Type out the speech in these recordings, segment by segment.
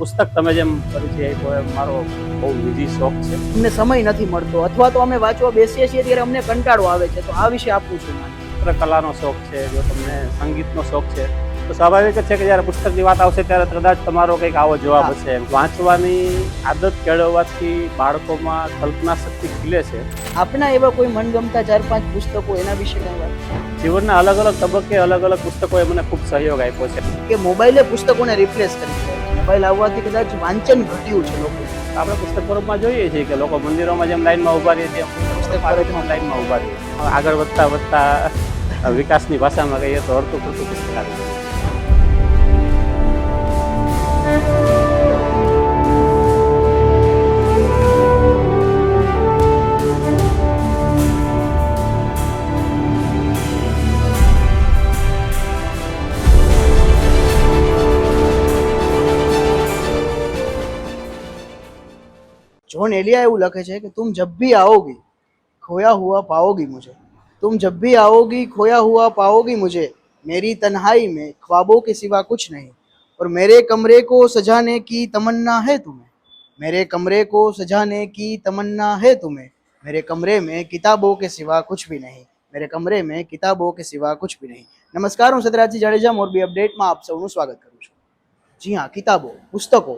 પુસ્તક તમે જેમ પરિચય આપ્યો એમ મારો બહુ બીજી શોખ છે. અમને સમય નથી મળતો. અથવા તો અમે વાંચવા બેસીએ છીએ ત્યારે અમને કંટાળો આવે છે. તો આ વિશે આપવું છું ચિત્રકલાનો શોખ છે જો તમને સંગીતનો શોખ છે તો સ્વાભાવિક જ છે કે જ્યારે પુસ્તકની વાત આવશે ત્યારે કદાચ તમારો કંઈક આવો જવાબ. હશે. વાંચવાની આદત કેળવવાથી બાળકોમાં કલ્પના શક્તિ ખીલે છે. આપના એવા કોઈ મનગમતા ચાર પાંચ પુસ્તકો એના વિશે કઈ વાત? જીવનના અલગ અલગ તબક્કે અલગ અલગ પુસ્તકોએ મને ખૂબ સહયોગ આપ્યો છે. કે મોબાઈલે પુસ્તકોને રિપ્લેસ કરી છે મોબાઈલ આવવાથી કદાચ વાંચન ઘટ્યું છે લોકો. આપણે પુસ્તક સ્વરૂપમાં જોઈએ છીએ કે લોકો મંદિરોમાં જેમ લાઈનમાં ઊભા રહીએ છીએ પુસ્તક લાઈનમાં ઊભા રહીએ આગળ વધતા વધતા વિકાસની ભાષામાં કહીએ તો હરતું ફરતું પુસ્તક આવી ગયું. जॉन एलिया એવું લખે છે કે तुम जब भी आओगी खोया हुआ पाओगी मुझे तुम जब भी आओगी खोया हुआ पाओगी मुझे मेरी तन्हाई में ख्वाबों के सिवा कुछ नहीं और मेरे कमरे को सजाने की तमन्ना है तुम्हें मेरे कमरे को सजाने की तमन्ना है तुम्हें मेरे कमरे में किताबों के सिवा कुछ भी नहीं मेरे कमरे में किताबों के सिवा कुछ भी नहीं નમસ્કાર હું સદરાજજી જાડેજા મોરબી અપડેટમાં આપ સૌનું સ્વાગત કરું છું જી હા કિતાબો પુસ્તકો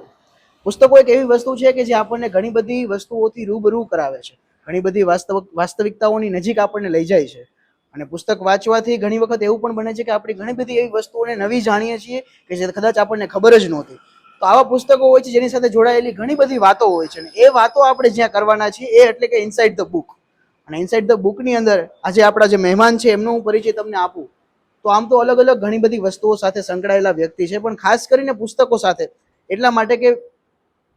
પુસ્તકો એક એવી વસ્તુ છે કે જે આપણને ઘણી બધી વસ્તુઓથી રૂબરૂ કરાવે છે. ઘણી બધી વાસ્તવિક વાસ્તવિકતાઓની નજીક આપણને લઈ જાય છે. અને પુસ્તક વાંચવાથી ઘણી વખત એવું પણ બને છે કે આપણે ઘણી બધી એવી વસ્તુઓને નવી જાણીએ છીએ કે જે કદાચ આપણને ખબર જ નહોતી. તો આવા પુસ્તકો હોય છે જેની સાથે જોડાયેલી ઘણી બધી વાતો હોય છે અને એ વાતો આપણે જ્યાં કરવાના છીએ એ એટલે કે ઇનસાઇડ ધ બુક અને ઇનસાઇડ ધ બુકની અંદર આજે આપણા જે મહેમાન છે એમનો હું પરિચય તમને આપું. તો આમ તો અલગ અલગ ઘણી બધી વસ્તુઓ સાથે સંકળાયેલા વ્યક્તિ છે પણ ખાસ કરીને પુસ્તકો સાથે. એટલા માટે કે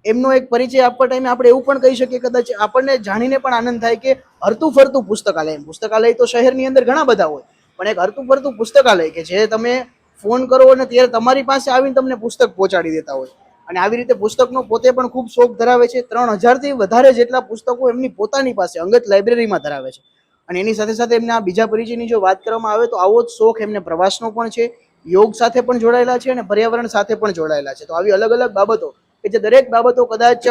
એમનો એક પરિચય આપવા ટાઈમે આપણે એવું પણ કહી શકીએ કદાચ આપણને જાણીને પણ આનંદ થાય કે હરતું ફરતું પુસ્તકાલય. પુસ્તકાલય તો શહેરની અંદર ઘણા બધા હોય, પણ એક હરતું ફરતું પુસ્તકાલય કે જે તમે ફોન કરો અને ત્યારે તમારી પાસે આવીને તમને પુસ્તક પહોંચાડી દેતા હોય. અને આવી રીતે પુસ્તકનો પોતે પણ ખૂબ શોખ ધરાવે છે. ત્રણ હજારથી વધારે જેટલા પુસ્તકો એમની પોતાની પાસે અંગત લાઇબ્રેરીમાં ધરાવે છે. અને એની સાથે સાથે એમના બીજા પરિચયની જો વાત કરવામાં આવે તો આવો જ શોખ એમને પ્રવાસનો પણ છે. યોગ સાથે પણ જોડાયેલા છે અને પર્યાવરણ સાથે પણ જોડાયેલા છે. તો આવી અલગ અલગ બાબતો કે જે દરેક બાબતો કદાચ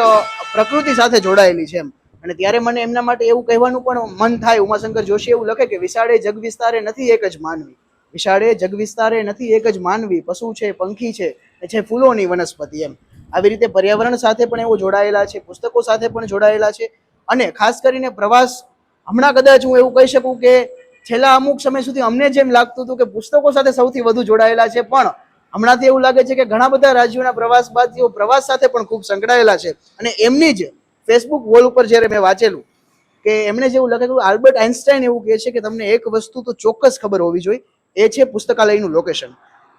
પ્રકૃતિ સાથે જોડાયેલી છે એમ. અને ત્યારે મને એમના માટે એવું કહેવાનું પણ મન થાય, ઉમાશંકર જોશી એવું લખે કે વિશાળે જગ વિસ્તારે નથી એક જ માનવી. વિશાળે જગ વિસ્તારે નથી એક જ માનવી, પશુ છે, પંખી છે છે ફૂલોની વનસ્પતિ એમ. આવી રીતે પર્યાવરણ સાથે પણ એવો જોડાયેલા છે, પુસ્તકો સાથે પણ જોડાયેલા છે. અને ખાસ કરીને પ્રવાસ, હમણાં કદાચ હું એવું કહી શકું કે છેલ્લા અમુક સમય સુધી અમને જેમ લાગતું હતું કે પુસ્તકો સાથે સૌથી વધુ જોડાયેલા છે, પણ હમણાંથી એવું લાગે છે કે ઘણા બધા રાજ્યોના પ્રવાસ બાદ તેઓ પ્રવાસ સાથે પણ ખૂબ સંકળાયેલા છે. અને એમની જ ફેસબુક વોલ ઉપર જ્યારે મેં વાંચેલું કે એમણે જેવું લખેલું આલ્બર્ટ આઇન્સ્ટાઈન એવું કહે છે કે તમને એક વસ્તુ તો ચોક્કસ ખબર હોવી જોઈએ, એ છે પુસ્તકાલયનું લોકેશન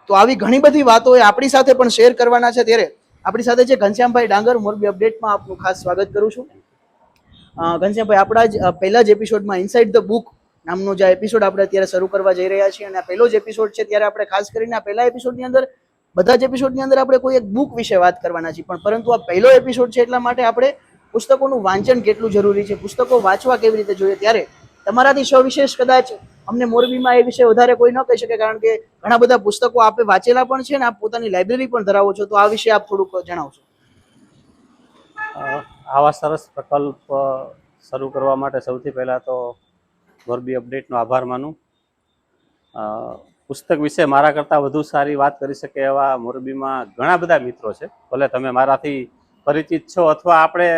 તો આવી ઘણી બધી વાતો એ આપણી સાથે પણ શેર કરવાના છે. ત્યારે આપણી સાથે છે ઘનશ્યામભાઈ ડાંગર, મોરબી અપડેટમાં આપનું ખાસ સ્વાગત કરું છું. ઘનશ્યામભાઈ, આપણા જ પહેલા જ એપિસોડમાં ઇનસાઇડ ધ બુક નામનો જે એપિસોડ આપણે અત્યારે શરૂ કરવા જઈ રહ્યા છીએ અને આ પહેલો જ એપિસોડ છે, ત્યારે આપણે ખાસ કરીને આ પહેલા એપિસોડની અંદર બધા જ એપિસોડની અંદર આપણે કોઈ એક બુક વિશે વાત કરવાના છીએ. પણ પરંતુ આ પહેલો એપિસોડ છે એટલા માટે આપણે પુસ્તકોનું વાંચન કેટલું જરૂરી છે, પુસ્તકો વાંચવા કેવી રીતે જોઈએ? ત્યારે તમારાથી સવિશેષ કદાચ અમને મોરબીમાં એ વિશે વધારે કોઈ ન કહી શકે, કારણ કે ઘણા બધા પુસ્તકો આપે વાંચેલા પણ છે ને, આપ પોતાની લાઇબ્રેરી પણ ધરાવો છો, તો આ વિશે આપ થોડુંક જણાવશો. આવા સરસ પ્રકલ્પ શરૂ કરવા માટે સૌથી પહેલાં તો મોરબી અપડેટનો આભાર માનું. પુસ્તક વિશે મારા કરતાં વધુ સારી વાત કરી શકે એવા મોરબીમાં ઘણા બધા મિત્રો છે. ભલે તમે મારાથી પરિચિત છો અથવા આપણે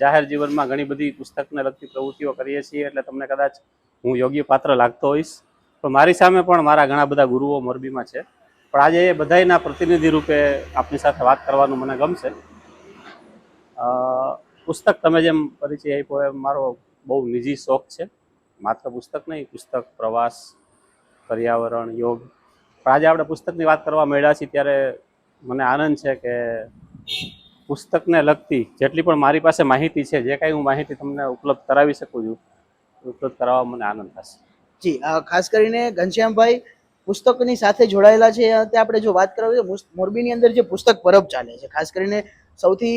જાહેર જીવનમાં ઘણી બધી પુસ્તકને લગતી પ્રવૃત્તિઓ કરીએ છીએ એટલે તમને કદાચ હું યોગ્ય પાત્ર લાગતો હોઈશ. પણ મારી સામે પણ મારા ઘણા બધા ગુરુઓ મોરબીમાં છે. પણ આજે એ બધાયના પ્રતિનિધિ રૂપે આપની સાથે વાત કરવાનું મને ગમશે. પુસ્તક તમે જેમ પરિચય આપ્યો એમ મારો બહુ નિજી શોખ છે. માત્ર પુસ્તક નહીં, પુસ્તક, પ્રવાસ, પર્યાવરણ, યોગ. પણ આજે આપણે પુસ્તકની વાત કરવા મળ્યા છીએ ત્યારે મને આનંદ છે કે પુસ્તકને લગતી જેટલી પણ મારી પાસે માહિતી છે, જે કાંઈ હું માહિતી તમને ઉપલબ્ધ કરાવી શકું છું, ઉપલબ્ધ કરાવવા મને આનંદ થશે. જી ખાસ કરીને ઘનશ્યામભાઈ પુસ્તકની સાથે જોડાયેલા છે. આપણે જો વાત કરવી મોરબીની અંદર જે પુસ્તક પરબ ચાલે છે, ખાસ કરીને સૌથી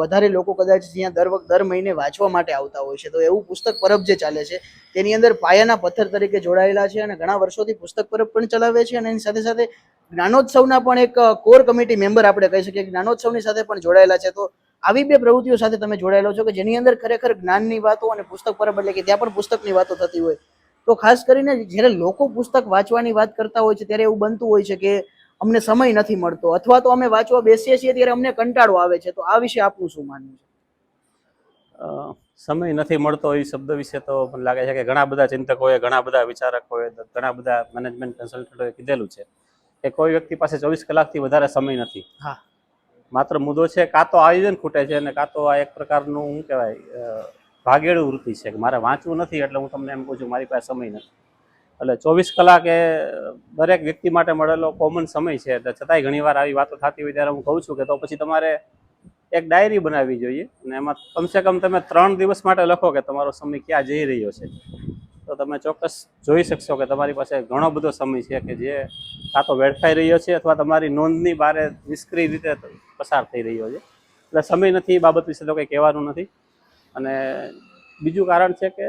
વધારે લોકો કદાચ જ્યાં દર વખત દર મહિને વાંચવા માટે આવતા હોય છે, તો એવું પુસ્તક પરબ જે ચાલે છે, તેની અંદર પાયાના પથ્થર તરીકે જોડાયેલા છે અને ઘણા વર્ષોથી પુસ્તક પરબ પણ ચલાવે છે અને એની સાથે સાથે જ્ઞાનોત્સવના પણ એક કોર કમિટી મેમ્બર આપણે કહી શકીએ જ્ઞાનોત્સવની સાથે પણ જોડાયેલા છે. તો આવી બે પ્રવૃત્તિઓ સાથે તમે જોડાયેલો છો કે જેની અંદર ખરેખર જ્ઞાનની વાતો અને પુસ્તક પરબ એટલે કે ત્યાં પણ પુસ્તકની વાતો થતી હોય. તો ખાસ કરીને જ્યારે લોકો પુસ્તક વાંચવાની વાત કરતા હોય છે, ત્યારે એવું બનતું હોય છે કે અમને સમય નથી મળતો. અથવા તો અમે વાંચવા બેસીએ છીએ ત્યારે અમને કંટાળો આવે છે. તો આ વિશે આપનું શું માનવું છે? સમય નથી મળતો એ શબ્દ વિશે તો મને લાગે છે કે ઘણા બધા ચિંતકોએ ઘણા બધા વિચારકોએ ઘણા બધા મેનેજમેન્ટ કન્સલ્ટન્ટોએ કીધેલું છે કે કોઈ વ્યક્તિ પાસે ચોવીસ કલાકથી વધારે સમય નથી. હા. માત્ર મુદ્દો છે કાં તો આયોજન ખૂટે છે અને કાં તો આ એક પ્રકારનું શું કહેવાય ભાગેડું વૃત્તિ છે કે મારે વાંચવું નથી એટલે હું તમને એમ કહું છું મારી પાસે સમય નથી. એટલે ચોવીસ કલાક એ દરેક વ્યક્તિ માટે મળેલો કોમન સમય છે. એટલે છતાંય ઘણીવાર આવી વાતો થતી હોય ત્યારે હું કહું છું કે તો પછી તમારે એક ડાયરી બનાવવી જોઈએ અને એમાં કમસે કમ તમે ત્રણ દિવસ માટે લખો કે તમારો સમય ક્યાં જઈ રહ્યો છે. તો તમે ચોક્કસ જોઈ શકશો કે તમારી પાસે ઘણો બધો સમય છે કે જે કાં તો વેડફાઈ રહ્યો છે અથવા તમારી નોંધની બારે નિષ્ક્રિય રીતે પસાર થઈ રહ્યો છે. એટલે સમય નથી એ બાબત વિશે તો કંઈ કહેવાનું નથી. અને બીજું કારણ છે કે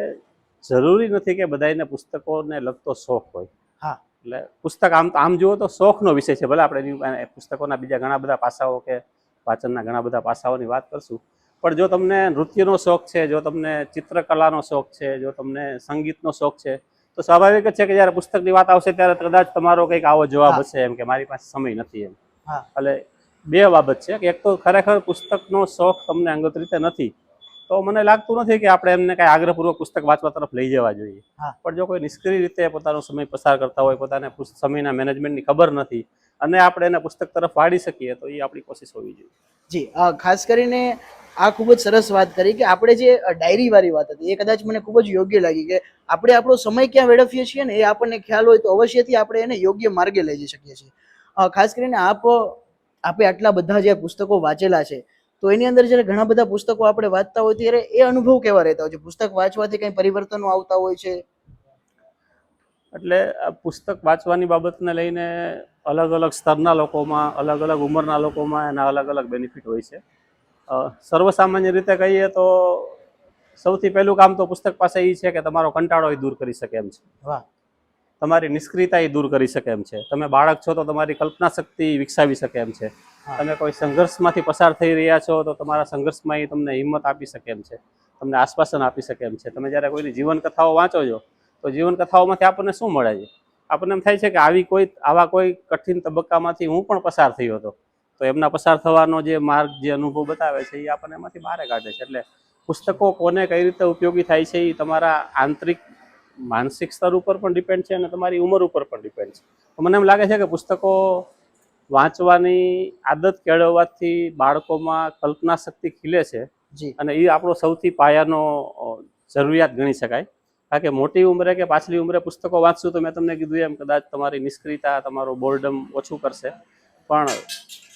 જરૂરી નથી કે બધાને પુસ્તકોને લગતો શોખ હોય. હા. એટલે પુસ્તક આમ આમ જુઓ તો શોખનો વિષય છે. ભલે આપણે પુસ્તકોના બીજા ઘણા બધા પાસાઓ કે વાંચનના ઘણા બધા પાસાઓની વાત કરશું. પણ જો તમને નૃત્યનો શોખ છે જો તમને ચિત્રકલાનો શોખ છે જો તમને સંગીતનો શોખ છે તો સ્વાભાવિક જ છે કે જ્યારે પુસ્તકની વાત આવશે ત્યારે કદાચ તમારો કંઈક આવો જવાબ હશે એમ કે મારી પાસે સમય નથી એમ. એટલે બે બાબત છે કે એક તો ખરેખર પુસ્તકનો શોખ તમને અંગત રીતે નથી. તો મને લાગતું નથી કે આપણે એમને કઈ આગ્રહપૂર્વક પુસ્તક વાંચવા તરફ લઈ જવા જોઈએ. પણ જો કોઈ નિષ્ક્રિય રીતે પોતાનો સમય પસાર કરતા હોય પોતાને સમયના મેનેજમેન્ટની ખબર નથી અને આપણે એને પુસ્તક તરફ વાળી શકીએ તો એ આપણી કોશિશ હોવી જોઈએ. જી ખાસ કરીને આ ખૂબ જ સરસ વાત કરી કે આપણે જે ડાયરી વાળી વાત હતી એ કદાચ મને ખૂબ જ યોગ્ય લાગી કે આપણે આપણો સમય ક્યાં વેડફીએ છીએ ને એ આપણને ખ્યાલ હોય તો અવશ્યથી આપણે એને યોગ્ય માર્ગે લઈ જઈ શકીએ છીએ. ખાસ કરીને આપ આપે આટલા બધા જે પુસ્તકો વાંચેલા છે તો એની અંદર જ્યારે ઘણા બધા પુસ્તકો આપણે વાંચતા હોય ત્યારે એ અનુભવ કેવા રહેતા હોય છે? પુસ્તક વાંચવાથી કંઈ પરિવર્તનો આવતા હોય છે? એટલે આ પુસ્તક વાંચવાની બાબતને લઈને અલગ અલગ સ્તરના લોકોમાં અલગ અલગ ઉંમરના લોકોમાં એના અલગ અલગ બેનિફિટ હોય છે. સર્વસામાન્ય રીતે કહીએ તો સૌથી પહેલું કામ તો પુસ્તક પાસે એ છે કે તમારો કંટાળો એ દૂર કરી શકે એમ છે. વાહ. તમારી નિષ્ક્રિયતા એ દૂર કરી શકે એમ છે. તમે બાળક છો તો તમારી કલ્પના શક્તિ વિકસાવી શકે એમ છે. તમે કોઈ સંઘર્ષમાંથી પસાર થઈ રહ્યા છો, તો તમારા સંઘર્ષમાં એ તમને હિંમત આપી શકે એમ છે. તમને આશ્વાસન આપી શકે એમ છે. તમે જ્યારે કોઈની જીવન કથાઓ વાંચો છો, તો જીવન કથાઓમાંથી આપણને શું મળે છે? આપણને એમ થાય છે કે આવી કોઈ, આવા કોઈ કઠિન તબક્કામાંથી હું પણ પસાર થયો હતો. તો એમના પસાર થવાનો જે માર્ગ, જે અનુભવ બતાવે છે, એ આપણને એમાંથી બહાર કાઢે છે. એટલે પુસ્તકો કોને કઈ રીતે ઉપયોગી થાય છે, એ તમારા આંતરિક, માનસિક સ્તર ઉપર પણ ડિપેન્ડ છે અને તમારી ઉંમર ઉપર પણ ડિપેન્ડ છે. મને એમ લાગે છે કે પુસ્તકો વાંચવાની આદત કેળવવાથી બાળકોમાં કલ્પના શક્તિ ખીલે છે. અને એ આપણો સૌથી પાયાનો જરૂરિયાત ગણી શકાય. કારણ કે મોટી ઉંમરે કે પાછલી ઉંમરે પુસ્તકો વાંચશું તો મેં તમને કીધું એમ કદાચ તમારી નિષ્ક્રિયતા તમારો બોર્ડમ ઓછું કરશે. પણ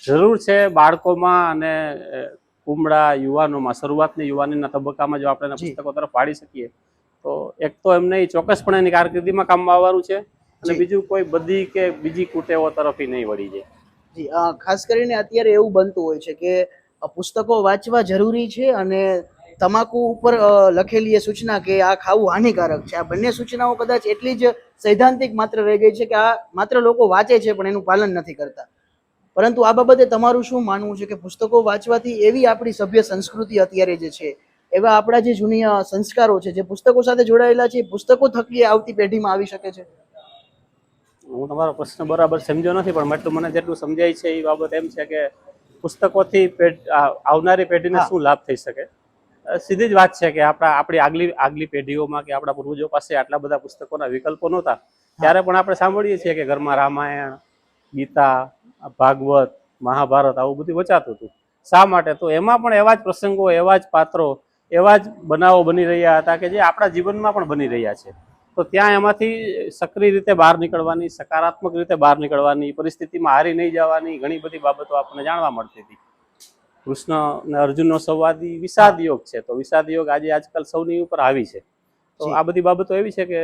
જરૂર છે બાળકોમાં અને અ, યુવાનોમાં શરૂઆતની યુવાનીના તબક્કામાં જો આપણે પુસ્તકો તરફ વાળી શકીએ તો એક તો એમને ચોક્કસપણે એની કારકિર્દીમાં કામમાં આવવાનું છે અને બીજું કોઈ બધી કે બીજી કુટેવો તરફ નહીં વળી જાય. જી ખાસ કરીને અત્યારે એવું બનતું હોય છે કે પુસ્તકો વાંચવા જરૂરી છે અને તમાકુ ઉપર લખેલી એ સૂચના કે આ ખાવું હાનિકારક છે. આ બંને સૂચનાઓ કદાચ એટલી જ સૈદ્ધાંતિક માત્ર રહી ગઈ છે કે આ માત્ર લોકો વાંચે છે પણ એનું પાલન નથી કરતા. પરંતુ આ બાબતે તમારું શું માનવું છે કે પુસ્તકો વાંચવાથી એવી આપણી સભ્ય સંસ્કૃતિ અત્યારે જે છે, એવા આપણા જે જૂની સંસ્કારો છે, જે પુસ્તકો સાથે જોડાયેલા છે પુસ્તકો થકી આવતી પેઢીમાં આવી શકે છે? હું તમારો પ્રશ્ન બરાબર સમજ્યો નથી પણ એટલું મને જેટલું સમજાય છે એ બાબત એમ છે કે પુસ્તકોથી આવનારી પેઢીને શું લાભ થઈ શકે? સીધી જ વાત છે કે આપણા આપણી આગલી આગલી પેઢીઓમાં કે આપણા પૂર્વજો પાસે આટલા બધા પુસ્તકોના વિકલ્પો નહોતા. ત્યારે પણ આપણે સાંભળીએ છીએ કે ઘરમાં રામાયણ ગીતા ભાગવત મહાભારત આવું બધું વચાતું હતું. શા માટે? તો એમાં પણ એવા જ પ્રસંગો એવા જ પાત્રો એવા જ બનાવો બની રહ્યા હતા કે જે આપણા જીવનમાં પણ બની રહ્યા છે. તો ત્યાં એમાંથી સક્રિય રીતે બહાર નીકળવાની સકારાત્મક રીતે બહાર નીકળવાની પરિસ્થિતિમાં હારી નહીં જવાની ઘણી બધી બાબતો આપણને જાણવા મળતી હતી. કૃષ્ણ અને અર્જુનનો સંવાદ વિષાદ યોગ છે. તો વિષાદ યોગ આજે આજકાલ સૌની ઉપર આવી છે. તો આ બધી બાબતો એવી છે કે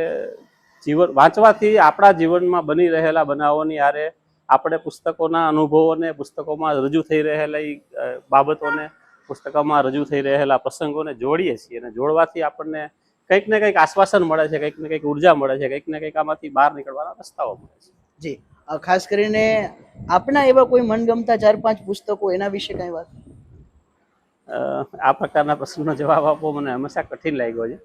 જીવન વાંચવાથી આપણા જીવનમાં બની રહેલા બનાવોની હારે આપણે પુસ્તકોના અનુભવોને પુસ્તકોમાં રજૂ થઈ રહેલા બાબતોને પુસ્તકોમાં રજૂ થઈ રહેલા પ્રસંગોને જોડીએ છીએ અને જોડવાથી આપણને કંઈક ને કંઈક આશ્વાસન મળે છે કંઈક ને કંઈક ઊર્જા મળે છે કંઈક ને કંઈક આમાંથી બહાર નીકળવાના રસ્તાઓ મળે છે. જી. ખાસ કરીને આપના એવા કોઈ મનગમતા ચાર પાંચ પુસ્તકો એના વિશે કઈ વાત? આ પ્રકારના પ્રશ્નનો જવાબ આપવો મને હંમેશા કઠિન લાગ્યો છે.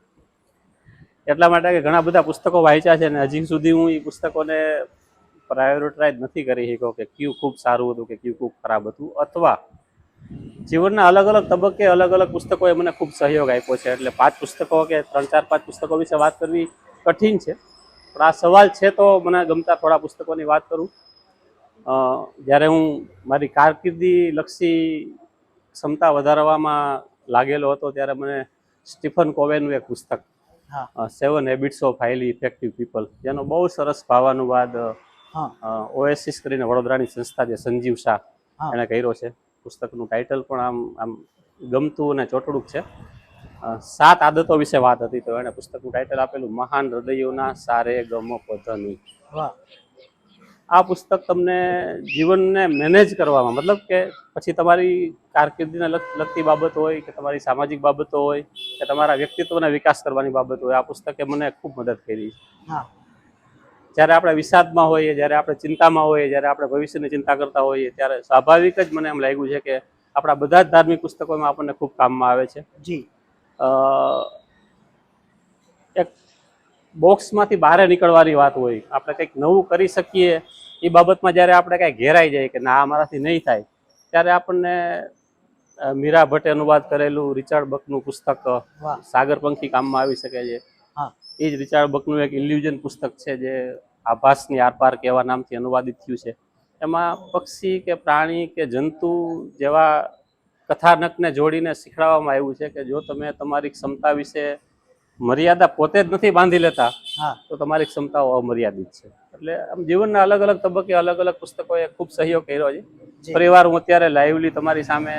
એટલા માટે કે ઘણા બધા પુસ્તકો વાંચ્યા છે અને હજી સુધી હું એ પુસ્તકોને પ્રાયોરિટાઇઝ નથી કરી શક્યો કે કયું ખૂબ સારું હતું કે કયું ખૂબ ખરાબ હતું. અથવા જીવનના અલગ અલગ તબક્કે અલગ અલગ પુસ્તકોએ મને ખૂબ સહયોગ આપ્યો છે. એટલે પાંચ પુસ્તકો કે ત્રણ ચાર પાંચ પુસ્તકો વિશે વાત કરવી કઠિન છે. પણ આ સવાલ છે તો મને ગમતા થોડા પુસ્તકોની વાત કરું. જ્યારે હું મારી કારકિર્દી લક્ષી ક્ષમતા વધારવામાં લાગેલો હતો ત્યારે મને સ્ટીફન કોવેનું એક પુસ્તક seven habits of highly effective people જેનો બહુ સરસ ભાવાનુવાદ ઓએસિસ કરીને વડોદરાની સંસ્થા જે સંજીવ શાહ એણે કર્યો છે. પુસ્તકનું ટાઇટલ પણ આમ આમ ગમતું અને ચોટડું છે. સાત આદતો વિશે વાત હતી તો એને પુસ્તકનું ટાઇટલ આપેલું મહાન હૃદયોના સારે ગમો પધની. આ પુસ્તક તમને જીવનને મેનેજ કરવામાં મતલબ કે પછી તમારી કારકિર્દીને લગ- લગતી બાબત હોય કે તમારી સામાજિક બાબતો હોય કે તમારા વ્યક્તિત્વના વિકાસ કરવાની બાબત હોય આ પુસ્તકે મને ખૂબ મદદ કરી હા. જ્યારે આપણે વિષાદમાં હોઈએ જ્યારે આપણે ચિંતામાં હોઈએ જ્યારે આપણે ભવિષ્યની ચિંતા કરતા હોઈએ ત્યારે સ્વાભાવિક જ મને એમ લાગ્યું છે કે આપણા બધા જ ધાર્મિક પુસ્તકોમાં આપણને ખૂબ કામમાં આવે છે. જી. એક બોક્સમાંથી બહાર નીકળવાની વાત હોય આપણે કંઈક નવું કરી શકીએ એ બાબતમાં જ્યારે આપણે કાંઈ ઘેરાઈ જાય કે ના આ મારાથી નહીં થાય ત્યારે આપણને મીરા ભટ્ટે અનુવાદ કરેલું રિચાર્ડ બકનું પુસ્તક સાગરપંખી કામમાં આવી શકે છે. હા. એ જ રિચાર્ડ બકનું એક ઇલ્યુઝન પુસ્તક છે જે આભાસની આરપાર કે એવા નામથી અનુવાદિત થયું છે. એમાં પક્ષી કે પ્રાણી કે જંતુ જેવા કથાનકને જોડીને શીખવાડવામાં આવ્યું છે કે જો તમે તમારી ક્ષમતા વિશે મર્યાદા પોતે જ નથી બાંધી લેતા હા. તો તમારી ક્ષમતાઓ અમર્યાદિત છે. એટલે આમ જીવનના અલગ અલગ તબક્કે અલગ અલગ પુસ્તકોએ ખૂબ સહયોગ કર્યો છે. પરિવાર હું અત્યારે લાઈવલી તમારી સામે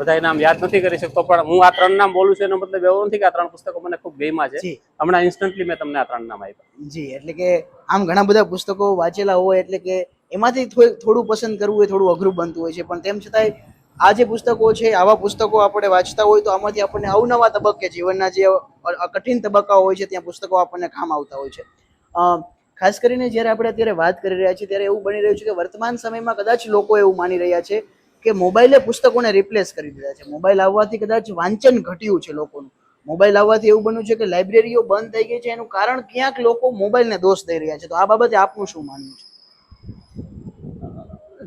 બધા નામ યાદ નથી કરી શકતો પણ હું આ ત્રણ નામ બોલું છું એનો મતલબ એવો નથી કે આ ત્રણ પુસ્તકો મને ખૂબ ગમ્યા છે. હમણાં ઇન્સ્ટન્ટલી મેં તમને આ ત્રણ નામ આપ્યા. જી એટલે કે આમ ઘણા બધા પુસ્તકો વાંચેલા હોય એટલે કે એમાંથી થોડું પસંદ કરવું એ થોડું અઘરું બનતું હોય છે પણ તેમ છતાંય આ જે પુસ્તકો છે આવા પુસ્તકો આપણે વાંચતા હોય તો આમાંથી આપણને અવનવા તબક્કે જીવનના જે કઠિન તબક્કાઓ હોય છે ત્યાં પુસ્તકો આપણને કામ આવતા હોય છે. ખાસ કરીને જ્યારે આપણે અત્યારે વાત કરી રહ્યા છીએ ત્યારે એવું બની રહ્યું છે કે વર્તમાન સમયમાં કદાચ લોકો એવું માની રહ્યા છે કે મોબાઈલે પુસ્તકોને રિપ્લેસ કરી દીધા છે. મોબાઈલ આવવાથી કદાચ વાંચન ઘટ્યું છે લોકોનું. મોબાઈલ આવવાથી એવું બન્યું છે કે લાઇબ્રેરીઓ બંધ થઈ ગઈ છે. એનું કારણ ક્યાંક લોકો મોબાઈલને દોષ દઈ રહ્યા છે. તો આ બાબતે આપનું શું માનવું છે?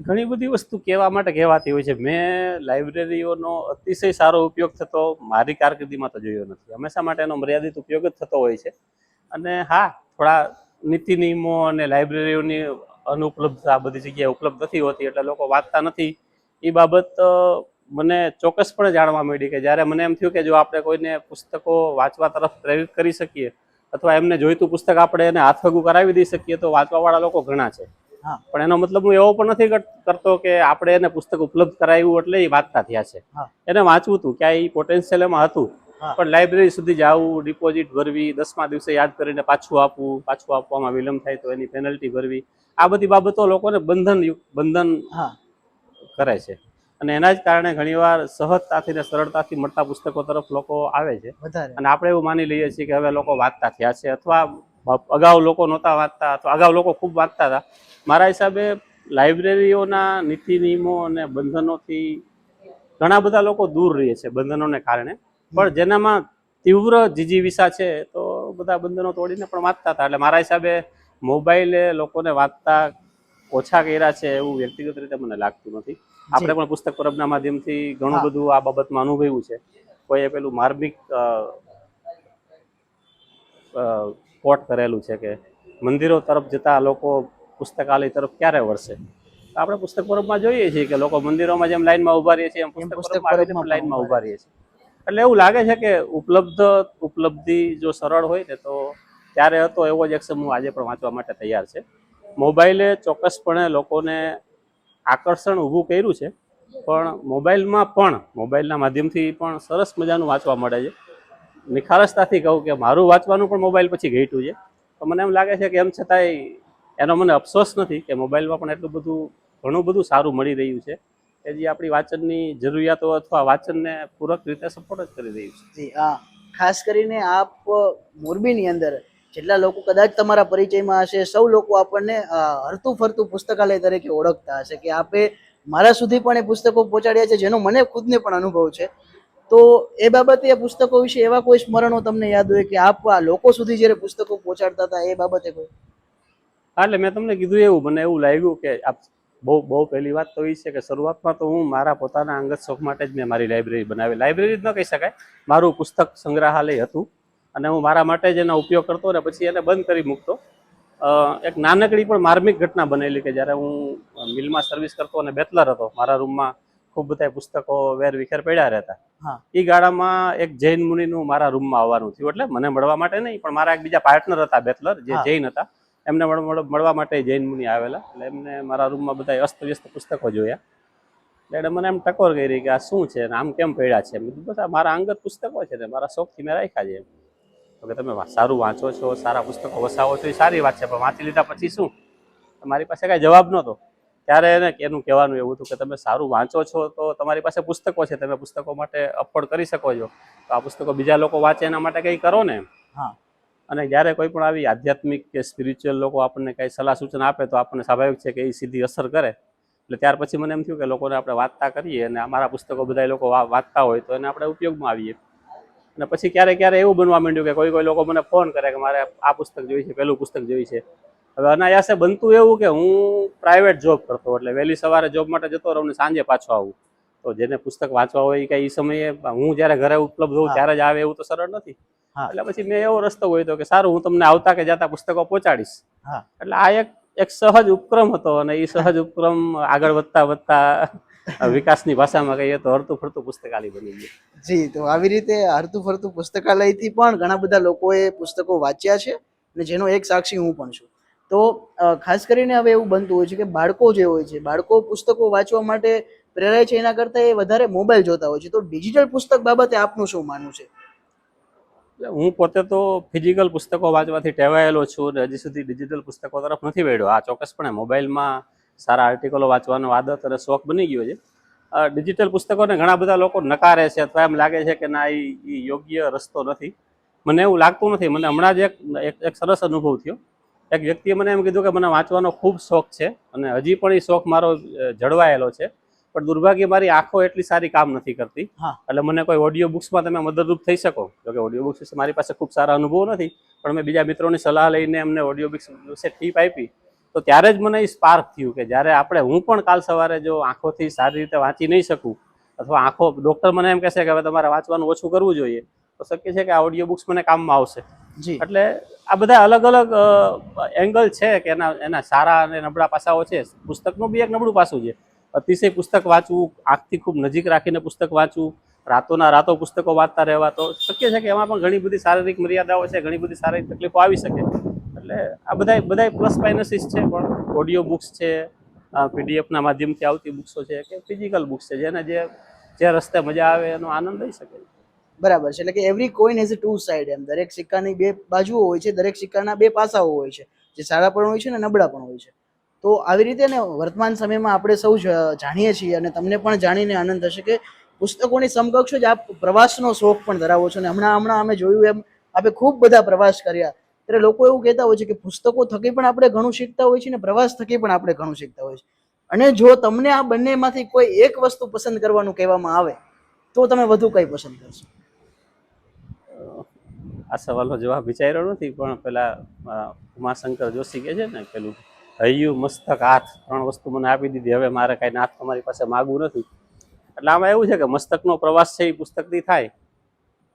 ઘણી બધી વસ્તુ કહેવા માટે કહેવાતી હોય છે. મેં લાઇબ્રેરીઓનો અતિશય સારો ઉપયોગ થતો મારી કારકિર્દીમાં તો જોયો નથી. હંમેશા માટે એનો મર્યાદિત ઉપયોગ જ થતો હોય છે. અને હા, થોડા નીતિ નિયમો અને લાઇબ્રેરીઓની અનુપલબ્ધતા બધી જગ્યાએ ઉપલબ્ધ નથી હોતી. એટલે લોકો વાંચતા નથી. એ બાબત મને ચોક્કસપણે જાણવા મળી કે જ્યારે મને એમ થયું કે જો આપણે કોઈને પુસ્તકો વાંચવા તરફ પ્રેરિત કરી શકીએ અથવા એમને જોઈતું પુસ્તક આપણે એને હાથવગું કરાવી દઈ શકીએ તો વાંચવાવાળા લોકો ઘણા છે. પણ એનો મતલબ હું એવો પણ નથી કરતો કે આપણે એને પુસ્તક ઉપલબ્ધ કરાવ્યું એટલે એ વાંચતા થયા છે. એને વાંચવું હતું ક્યાંય એ પોટેન્શિયલ એમાં હતું. પણ લાઇબ્રેરી સુધી જવું ડિપોઝિટ ભરવી દસમા દિવસે યાદ કરીને પાછું આપવું પાછું આપવામાં વિલંબ થાય તો એની પેનલ્ટી ભરવી. આ બધી બાબતો લોકોને બંધન બંધન કરે છે. અને એના જ કારણે ઘણીવાર સહજતાથી ને સરળતાથી મળતા પુસ્તકો તરફ લોકો આવે છે. અને આપણે એવું માની લઈએ છીએ કે હવે લોકો વાંચતા થયા છે અથવા અગાઉ લોકો નહોતા વાંચતા અથવા અગાઉ લોકો ખૂબ વાંચતા હતા. મારા હિસાબે લાઇબ્રેરીઓના નીતિ નિયમો અને બંધનોથી ઘણા બધા લોકો દૂર રહે છે બંધનોને કારણે. પણ જેનામાં તીવ્ર જીજીવિસા છે તો બધા બંધનો તોડીને પણ વાંચતા હતા. એટલે મારા હિસાબે મોબાઈલે લોકોને વાંચતા ઓછા કર્યા છે એવું વ્યક્તિગત રીતે મને લાગતું નથી. આપણે પણ પુસ્તક પરબના માધ્યમથી ઘણું બધું આ બાબતમાં અનુભવ્યું છે. કોઈએ પેલું માર્મિક કોટ કરેલું છે કે મંદિરો તરફ જતા લોકો પુસ્તકાલય તરફ ક્યારે વળશે? આપણે પુસ્તક પરબમાં જોઈએ છીએ કે લોકો મંદિરોમાં જેમ લાઈનમાં ઊભા રહીએ છીએ એમ પુસ્તક પરબમાં લાઈનમાં ઊભા રહીએ છીએ એટલે એવું લાગે છે કે ઉપલબ્ધ ઉપલબ્ધિ જો સરળ હોય ને તો ત્યારે હતો એવો જ એક સમૂહ આજે પણ વાંચવા માટે તૈયાર છે. મોબાઈલે ચોક્કસપણે લોકોને આકર્ષણ ઊભું કર્યું છે. પણ મોબાઈલમાં પણ, મોબાઈલના માધ્યમથી પણ સરસ મજાનું વાંચવા મળે છે. નિખારસતાથી કહું કે મારું વાંચવાનું પણ મોબાઈલ પછી ઘટ્યું છે. તો મને એમ લાગે છે કે એમ છતાંય એનો મને અફસોસ નથી કે મોબાઈલમાં પણ એટલું બધું, ઘણું બધું સારું મળી રહ્યું છે કે જે આપણી વાંચનની જરૂરિયાતો અથવા વાંચનને પૂરક રીતે સપોર્ટ જ કરી રહ્યું છે. જી, હા. ખાસ કરીને આપ મોરબીની અંદર જેટલા લોકો કદાચ તમારા પરિચયમાં હશે, સૌ લોકો આપણને હરતું ફરતું પુસ્તકાલય તરીકે ઓળખતા હશે કે આપે મારા સુધી પણ એ પુસ્તકો પહોંચાડ્યા છે, જેનો મને ખુદને પણ અનુભવ છે. તો એ બાબતે એ પુસ્તકો વિશે એવા કોઈ સ્મરણો તમને યાદ હોય કે આપ આ લોકો સુધી જ્યારે પુસ્તકો પહોંચાડતા હતા, એ બાબતે કોઈ? એટલે મેં તમને કીધું એવું, મને એવું લાગ્યું કે આપ બહુ બહુ પહેલી વાત તો એ છે કે શરૂઆતમાં તો હું મારા પોતાના અંગત શોખ માટે જ મેં મારી લાઇબ્રેરી બનાવી. લાઇબ્રેરી જ ન કહી શકાય, મારું પુસ્તક સંગ્રહાલય હતું. અને હું મારા માટે જ એનો ઉપયોગ કરતો ને પછી એને બંધ કરી મૂકતો. એક નાનકડી પણ માર્મિક ઘટના બનેલી કે જ્યારે હું મિલમાં સર્વિસ કરતો અને બેચલર હતો મારા રૂમમાં ખૂબ બધા પુસ્તકો વેર વિખેર પડ્યા રહેતા. હા. એ ગાળામાં એક જૈન મુનિનું મારા રૂમમાં આવવાનું થયું એટલે મને મળવા માટે નહીં પણ મારા એક બીજા પાર્ટનર હતા બેચલર જે જૈન હતા. એમને મળ- મળ- મળવા માટે જૈન મુનિ આવેલા. એટલે એમને મારા રૂમમાં બધા અસ્તવ્યસ્ત પુસ્તકો જોયા. એટલે મને એમ ટકોર કરી કે આ શું છે ને આમ કેમ પડ્યા છે? મેં બસ આ મારા અંગત પુસ્તકો છે ને મારા શોખથી મેં રાખ્યા છે. એમ. તો કે તમે સારું વાંચો છો સારા પુસ્તકો વસાવો છો એ સારી વાત છે. પણ વાંચી લીધા પછી શું? મારી પાસે કાંઈ જવાબ નહોતો. ત્યારે એને એનું કહેવાનું એવું હતું કે તમે સારું વાંચો છો તો તમારી પાસે પુસ્તકો છે. તમે પુસ્તકો માટે અફોર્ડ કરી શકો છો. તો આ પુસ્તકો બીજા લોકો વાંચે એના માટે કંઈ કરો ને હા. અને જ્યારે કોઈ પણ આવી આધ્યાત્મિક કે સ્પિરિચ્યુઅલ લોકો આપણને કંઈ સલાહ સૂચન આપે તો આપણને સ્વાભાવિક છે કે એ સીધી અસર કરે. એટલે ત્યાર પછી મને એમ થયું કે લોકોને આપણે વાંચતા કરીએ અને અમારા પુસ્તકો બધા લોકો વાંચતા હોય તો એને આપણે ઉપયોગમાં આવીએ. અને પછી ક્યારેક ક્યારે એવું બનવા માંડ્યું કે કોઈ કોઈ લોકો મને ફોન કરે કે મારે આ પુસ્તક જોઈએ છે પેલું પુસ્તક જોઈએ છે. હવે અનાયાસે બનતું એવું કે હું પ્રાઇવેટ જોબ કરતો એટલે વહેલી સવારે જોબ માટે જતો રહું ને સાંજે પાછો આવું. તો જેને પુસ્તક વાંચવા હોય કે એ સમયે હું જ્યારે ઘરે ઉપલબ્ધ હોઉં ત્યારે જ આવે એવું તો સરળ નથી. એટલે પછી મેં એવો રસ્તો ગોઈતો કે સારું હું તમને આવતા કે જતા પુસ્તકો પહોંચાડીશ. એટલે આ એક એક સહજ ઉપક્રમ હતો અને એ સહજ ઉપક્રમ આગળ વધતા વધતા વિકાસની ભાષામાં કહીએ તો હરતું ફરતું પુસ્તકાલય બની ગયું. જી તો આવી રીતે હરતું ફરતું પુસ્તકાલયથી પણ ઘણા બધા લોકોએ પુસ્તકો વાંચ્યા છે અને જેનો એક સાક્ષી હું પણ છું. તો ખાસ કરીને હવે એવું બનતું હોય છે કે બાળકો જે હોય છે બાળકો પુસ્તકો વાંચવા માટે પ્રેરાય છે એના કરતાં એ વધારે મોબાઈલ જોતા હોય છે. તો ડિજિટલ પુસ્તક બાબતે આપનું શું માનવું છે? હું પોતે તો ફિઝિકલ પુસ્તકો વાંચવાથી ટેવાયેલો છું અને હજી સુધી ડિજિટલ પુસ્તકો તરફ નથી વળ્યો. આ ચોક્કસપણે મોબાઈલમાં સારા આર્ટિકલો વાંચવાનો આદત અને શોખ બની ગયો છે. ડિજિટલ પુસ્તકોને ઘણા બધા લોકો નકારે છે અથવા એમ લાગે છે કે ના એ યોગ્ય રસ્તો નથી. મને એવું લાગતું નથી. મને હમણાં જ એક એક સરસ અનુભવ થયો. એક વ્યક્તિએ મને એમ કીધું કે મને વાંચવાનો ખૂબ શોખ છે અને હજી પણ એ શોખ મારો જળવાયેલો છે. પણ દુર્ભાગ્ય મારી આંખો એટલી સારી કામ નથી કરતી. હા. એટલે મને કોઈ ઓડિયો બુક્સમાં તમે મદદરૂપ થઈ શકો. જો કે ઓડિયો બુક્સ વિશે મારી પાસે ખૂબ સારા અનુભવ નથી. પણ મેં બીજા મિત્રોની સલાહ લઈને એમને ઓડિયો બુક્સ વિશે ટીપ આપી. તો ત્યારે જ મને એ સ્પાર્ક થયું કે જ્યારે આપણે હું પણ કાલ સવારે જો આંખોથી સારી રીતે વાંચી નહીં શકું અથવા આંખો ડૉક્ટર મને એમ કહેશે કે હવે તમારે વાંચવાનું ઓછું કરવું જોઈએ તો શક્ય છે કે આ ઓડિયો બુક્સ મને કામમાં આવશે. જી. એટલે આ બધા અલગ અલગ એંગલ છે કે એના એના સારા અને નબળા પાસાઓ છે. પુસ્તકનું બી એક નબળું પાસું છે. અતિશય પુસ્તક વાંચવું આંખથી ખૂબ નજીક રાખીને પુસ્તક વાંચવું રાતોના રાતો પુસ્તકો વાંચતા રહેવા તો શક્ય છે કે એમાં પણ ઘણી બધી શારીરિક મર્યાદાઓ છે ઘણી બધી શારીરિક તકલીફો આવી શકે. એટલે આ બધા બધા પ્લસ માઇનસીસ છે, પણ ઓડિયો બુક્સ છે પીડીએફના માધ્યમથી આવતી બુક્સો છે, કે ફિઝિકલ બુક્સ છે, જેને જે જે રસ્તે મજા આવે એનો આનંદ લઈ શકે. બરાબર છે, એટલે કે every coin has two side એમ. દરેક સિક્કાની બે બાજુઓ હોય છે, દરેક સિક્કાના બે પાસાઓ હોય છે. જે સારા પણ હોય છે ને નબળા પણ હોય છે. તો આવી રીતે ને વર્તમાન સમયમાં આપણે સૌ જાણીએ છીએ અને તમને પણ જાણીને આનંદ થશે કે પુસ્તકોની સમકક્ષ જ આપ પ્રવાસનો શોખ પણ ધરાવો છો અને હમણાં હમણાં અમે જોયું એમ આપણે ખૂબ બધા પ્રવાસ કર્યા. ત્યારે લોકો એવું કહેતા હોય છે કે પુસ્તકો થકી પણ આપણે ઘણું શીખતા હોય છે ને પ્રવાસ થકી પણ આપણે ઘણું શીખતા હોય છે. અને જો તમને આ બંનેમાંથી કોઈ એક વસ્તુ પસંદ કરવાનું કહેવામાં આવે, તો તમે વધુ કઈ પસંદ કરશો? આ સવાલનો જવાબ વિચાર્યો નથી, પણ પેલા ઉમાશંકર જોશી કે છે ને પેલું, હૈયું મસ્તક હાથ ત્રણ વસ્તુ મને આપી દીધી, હવે મારે કાંઈ નાથ તમારી પાસે માગવું નથી. એટલે આમાં એવું છે કે મસ્તકનો પ્રવાસ છે એ પુસ્તકથી થાય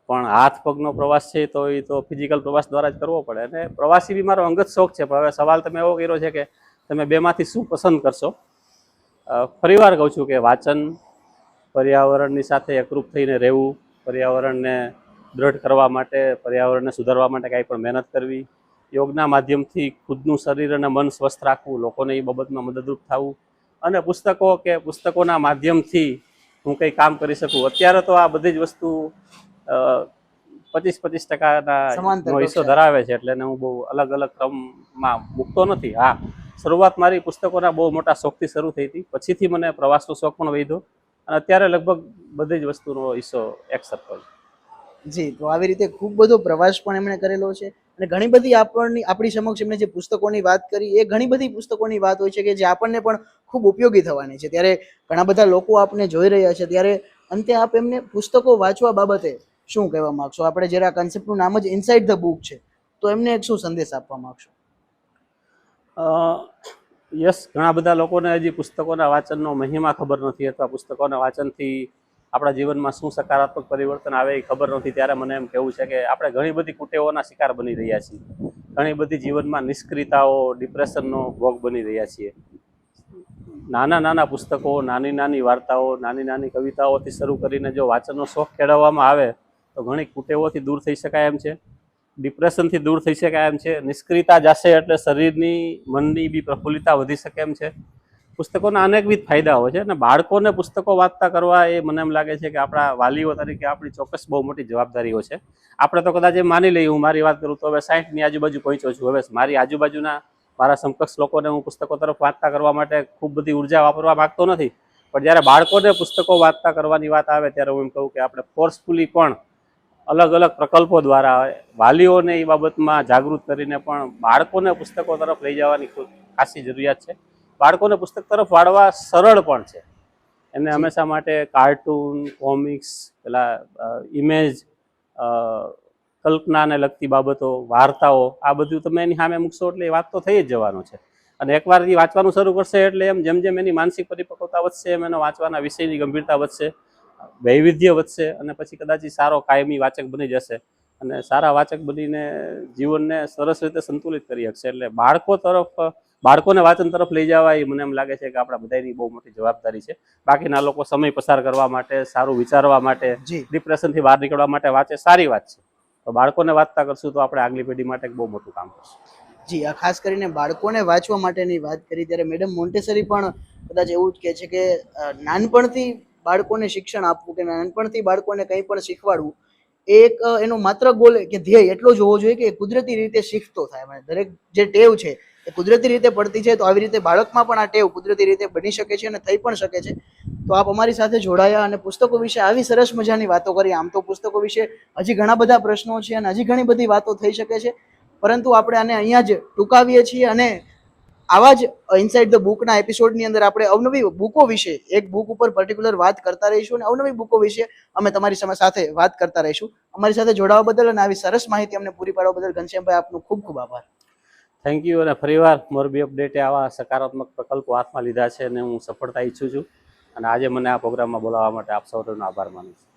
પણ હાથ પગનો પ્રવાસ છે તો એ તો ફિઝિકલ પ્રવાસ દ્વારા જ કરવો પડે. અને પ્રવાસી બી મારો અંગત શોખ છે. પણ હવે સવાલ તમે એવો કર્યો છે કે તમે બેમાંથી શું પસંદ કરશો? ફરીવાર કહું છું કે વાંચન, પર્યાવરણની સાથે એકરૂપ થઈને રહેવું, પર્યાવરણને દ્રઢ કરવા માટે, પર્યાવરણને સુધારવા માટે કાંઈ પણ મહેનત કરવી, યોગના માધ્યમથી ખુદનું શરીર અને મન સ્વસ્થ રાખવું, લોકોને એ બાબતમાં મદદરૂપ થવું, અને પુસ્તકો કે પુસ્તકોના માધ્યમથી હું કંઈ કામ કરી શકું. અત્યારે તો આ બધી જ વસ્તુ પચીસ પચીસ ટકાના હિસ્સો ધરાવે છે એટલે હું બહુ અલગ અલગ ક્રમમાં મૂકતો નથી. હા શરૂઆત મારી પુસ્તકોના બહુ મોટા શોખથી શરૂ થઈ હતી. પછીથી મને પ્રવાસનો શોખ પણ વધ્યો અને અત્યારે લગભગ બધી જ વસ્તુનો હિસ્સો એક્સેપ્ટ કર્યો જી તો આવી રીતે ખૂબ બધો પ્રવાસ પણ એમણે કરેલો છે અને ઘણી બધી આપણની આપણી સમક્ષ એમણે જે પુસ્તકોની વાત કરી એ ઘણી બધી પુસ્તકોની વાત હોય છે કે જે આપણને પણ ખૂબ ઉપયોગી થવાની છે. ત્યારે ઘણા બધા લોકો આપને જોઈ રહ્યા છે. ત્યારે અંતે આપ એમને પુસ્તકો વાંચવા બાબતે શું કહેવા માગશો? આપણે જ્યારે આ કન્સેપ્ટનું નામ જ ઇનસાઇડ ધ બુક છે, તો એમને એક શું સંદેશ આપવા માગશો? યસ, ઘણા બધા લોકોને હજી પુસ્તકોના વાંચનનો મહિમા ખબર નથી, અથવા પુસ્તકોના વાંચનથી આપણા જીવનમાં શું સકારાત્મક પરિવર્તન આવે એ ખબર નથી. ત્યારે મને એમ કહેવું છે કે આપણે ઘણી બધી કુટેવોના શિકાર બની રહ્યા છીએ. ઘણી બધી જીવનમાં નિષ્ક્રિયતાઓ, ડિપ્રેશનનો ભોગ બની રહ્યા છીએ. નાના નાના પુસ્તકો, નાની નાની વાર્તાઓ, નાની નાની કવિતાઓથી શરૂ કરીને જો વાંચનનો શોખ કેળવવામાં આવે તો ઘણી કુટેવોથી દૂર થઈ શકાય એમ છે. ડિપ્રેશનથી દૂર થઈ શકાય એમ છે. નિષ્ક્રિયતા જશે એટલે શરીરની મનની બી પ્રફુલ્લિતા વધી શકે એમ છે. પુસ્તકોના અનેકવિધ હોય છે અને બાળકોને પુસ્તકો વાંચતા કરવા એ મને એમ લાગે છે કે આપણા વાલીઓ તરીકે આપણી ચોક્કસ બહુ મોટી જવાબદારીઓ છે. આપણે તો કદાચ એ માની લઈએ, હું મારી વાત કરું તો હવે સાઠની આજુબાજુ પહોંચ્યો છું. હવે મારી આજુબાજુના મારા સમકક્ષ લોકોને હું પુસ્તકો તરફ વાંચતા કરવા માટે ખૂબ બધી ઊર્જા વાપરવા માગતો નથી. પણ જ્યારે બાળકોને પુસ્તકો વાંચતા કરવાની વાત આવે ત્યારે હું એમ કહું કે આપણે ફોર્સફુલી પણ અલગ અલગ પ્રકલ્પો દ્વારા વાલીઓને એ બાબતમાં જાગૃત કરીને પણ બાળકોને પુસ્તકો તરફ લઈ જવાની ખાસી જરૂરિયાત છે. બાળકોને પુસ્તક તરફ વાળવા સરળ પણ છે. એમને હંમેશા માટે કાર્ટૂન, કોમિક્સ, પેલા ઇમેજ કલ્પનાને લગતી બાબતો, વાર્તાઓ, આ બધું તમે એની સામે મૂકશો એટલે એ વાત તો થઈ જ જવાનું છે. અને એકવાર એ વાંચવાનું શરૂ કરશે એટલે એમ જેમ જેમ એની માનસિક પરિપક્વતા વધશે એમ એનો વાંચવાના વિષયની ગંભીરતા વધશે. વૈવિધ્ય વધશે અને પછી કદાચ સારો કાયમી વાચક બની જશે. અને સારા વાચક બનીને જીવનને સરસ રીતે સંતુલિત કરી શકશે. એટલે બાળકો તરફ બાળકોને વાંચન તરફ લઈ જવા એ મને એમ લાગે છે કે આપણા બધાની બહુ મોટી જવાબદારી છે. બાકીના લોકો સમય પસાર કરવા માટે સારું વિચારવા માટે ડિપ્રેશનથી બહાર નીકળવા માટે વાંચે સારી વાત છે. તો બાળકોને વાંચતા કરશું તો આપણે આગલી પેઢી માટે બહુ મોટું કામ કરશું. જી આ ખાસ કરીને બાળકોને વાંચવા માટેની વાત કરી ત્યારે મેડમ મોન્ટેસરી પણ કદાચ એવું જ કહે છે કે નાનપણથી બાળકોને શિક્ષણ આપવું કે નાનપણથી બાળકોને કંઈ પણ શીખવાડવું, એક એનો માત્ર ગોલ કે ધ્યેય એટલો જ હોવો જોઈએ કે કુદરતી રીતે શીખતો થાય. અને દરેક જે ટેવ છે, એ કુદરતી રીતે પડતી છે, તો આવી રીતે બાળકમાં પણ આ ટેવ કુદરતી રીતે બની શકે છે અને થઈ પણ શકે છે. તો આપ અમારી સાથે જોડાયા અને પુસ્તકો વિશે આવી સરસ મજાની વાતો કરી. આમ તો પુસ્તકો વિશે હજી ઘણા બધા પ્રશ્નો છે અને હજી ઘણી બધી વાતો થઈ શકે છે. પરંતુ આપણે આને અહીંયા જ ટૂંકાવીએ છીએ અને આવા જ ઇનસાઇડ ધ બુકના એપિસોડની અંદર આપણે અવનવી બુકો વિશે એક બુક ઉપર પર્ટિક્યુલર વાત કરતા રહીશું અને અવનવી બુકો વિશે અમે તમારી સાથે વાત કરતા રહીશું. અમારી સાથે જોડાવા બદલ અને આવી સરસ માહિતી અમને પૂરી પાડવા બદલ ઘનશ્યામભાઈ આપનો ખૂબ ખૂબ આભાર. થેન્ક યુ અને ફરીવાર મોરબી અપડેટે આવા સકારાત્મક પ્રકલ્પો હાથમાં લીધા છે અને હું સફળતા ઈચ્છું છું. અને આજે મને આ પ્રોગ્રામમાં બોલાવવા માટે આપ સૌનો આભાર માનું છું.